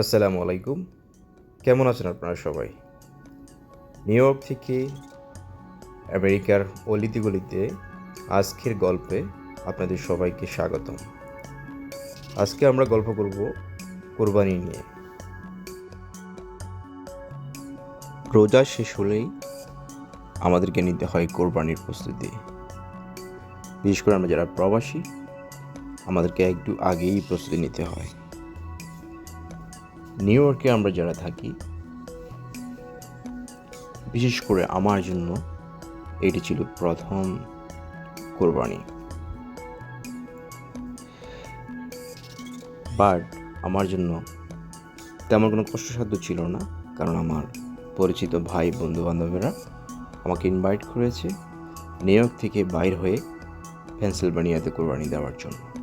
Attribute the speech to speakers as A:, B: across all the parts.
A: আসসালামু আলাইকুম। কেমন আছেন আপনারা সবাই? নিউ ইয়র্ক থেকে আমেরিকার অলিতে গলিতে আজকের গল্পে আপনাদের সবাইকে স্বাগতম। আজকে আমরা গল্প করব কোরবানি নিয়ে। রোজা শেষ হলেই আমাদেরকে নিতে হয় কোরবানির প্রস্তুতি। বিশেষ করে আমরা যারা প্রবাসী, আমাদেরকে একটু আগেই প্রস্তুতি নিতে হয়। নিউ ইয়র্কে আমরা যারা থাকি, বিশেষ করে আমার জন্য এটি ছিল প্রথম কোরবানি। বাট আমার জন্য তেমন কোনো কষ্টসাধ্য ছিল না, কারণ আমার পরিচিত ভাই বন্ধু বান্ধবেরা আমাকে ইনভাইট করেছে। নিউ ইয়র্ক থেকে বাইর হয়ে পেনসিলভানিয়াতে কোরবানি দেওয়ার জন্য।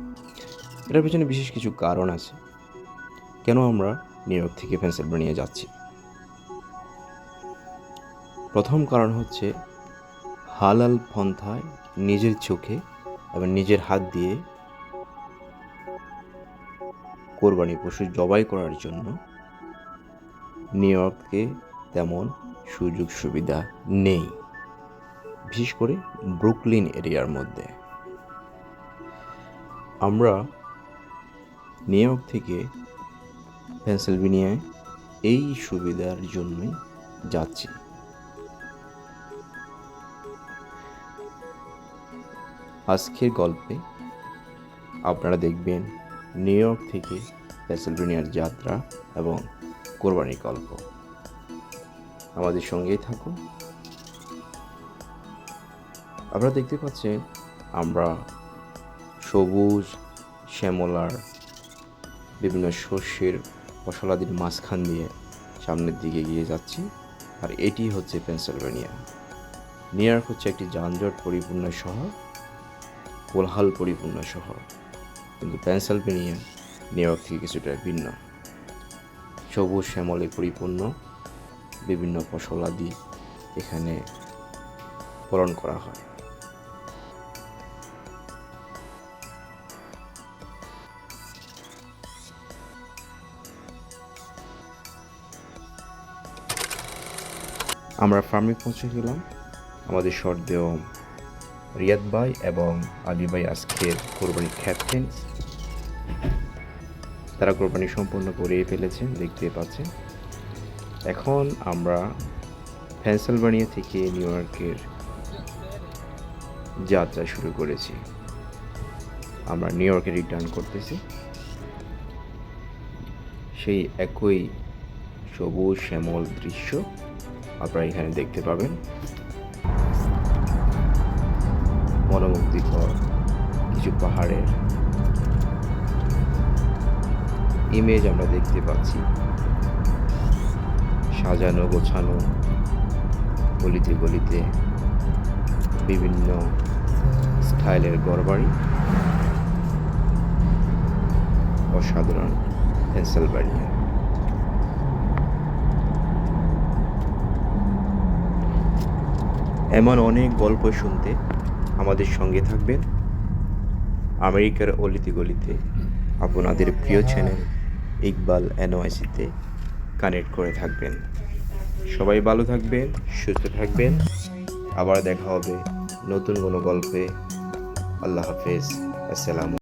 A: এটার পেছনে বিশেষ কিছু কারণ আছে। কেন আমরা নিউ ইয়র্ক থেকে পেনসিলভানিয়া যাচ্ছি? প্রথম কারণ হচ্ছে হালাল পন্থায় নিজের চোখে এবং নিজের হাত দিয়ে কোরবানি পশু জবাই করার জন্য নিউ ইয়র্কে তেমন সুযোগ সুবিধা নেই। বিশেষ করে ব্রুকলিন এরিয়ার মধ্যে। আমরা নিউ ইয়র্ক থেকে পেনসিলভেনিয়ায় এই সুবিধার জন্যই যাচ্ছি। আজকের গল্পে আপনারা দেখবেন নিউ ইয়র্ক থেকে পেনসিলভেনিয়ার যাত্রা এবং কোরবানির গল্প। আমাদের সঙ্গেই থাকুন। আপনারা দেখতে পাচ্ছেন, আমরা সবুজ, শ্যামলার, বিভিন্ন শস্যের ফসলাদির মাঝখান দিয়ে সামনের দিকে এগিয়ে যাচ্ছি। আর এটি হচ্ছে পেনসিলভেনিয়া। নিউ ইয়র্ক হচ্ছে একটি যানজট পরিপূর্ণ শহর, কোলাহল পরিপূর্ণ শহর। কিন্তু পেনসিলভেনিয়া নিউ ইয়র্ক থেকে কিছুটা ভিন্ন। সবুজ, শ্যামলে পরিপূর্ণ, বিভিন্ন ফসলাদি এখানে ফলন করা হয়। আমরা ফার্মে পৌঁছে গেলাম। আমাদের সর্দেও রিয়াদ ভাই এবং আলী ভাই আজকের কোরবানির ক্যাপ্টেন তারা কোরবানি সম্পূর্ণ করে ফেলেছেন দেখতে পাচ্ছেন। এখন আমরা পেনসিলভানিয়া থেকে নিউ ইয়র্কের যাত্রা শুরু করেছি। আমরা নিউ ইয়র্কে রিটার্ন করতেছি। সেই একই সবুজ শ্যামল দৃশ্য আপনারা এখানে দেখতে পাবেন। মনোমুগ্ধকর কিছু পাহাড়ের ইমেজ আমরা দেখতে পাচ্ছি। সাজানো, গোছানো, গলিতে গলিতে বিভিন্ন স্টাইলের গড়বাড়ি। অসাধারণ পেন্সিলভানিয়া এমন অনেক গল্প শুনতে আমাদের সঙ্গে থাকবেন। আমেরিকার অলিতে গলিতে আপনাদের প্রিয় চ্যানেল ইকবাল এনওয়াইসিতে কানেক্ট করে থাকবেন। সবাই ভালো থাকবেন, সুস্থ থাকবেন। আবার দেখা হবে নতুন কোনো গল্পে। আল্লাহ হাফেজ। আসসালামু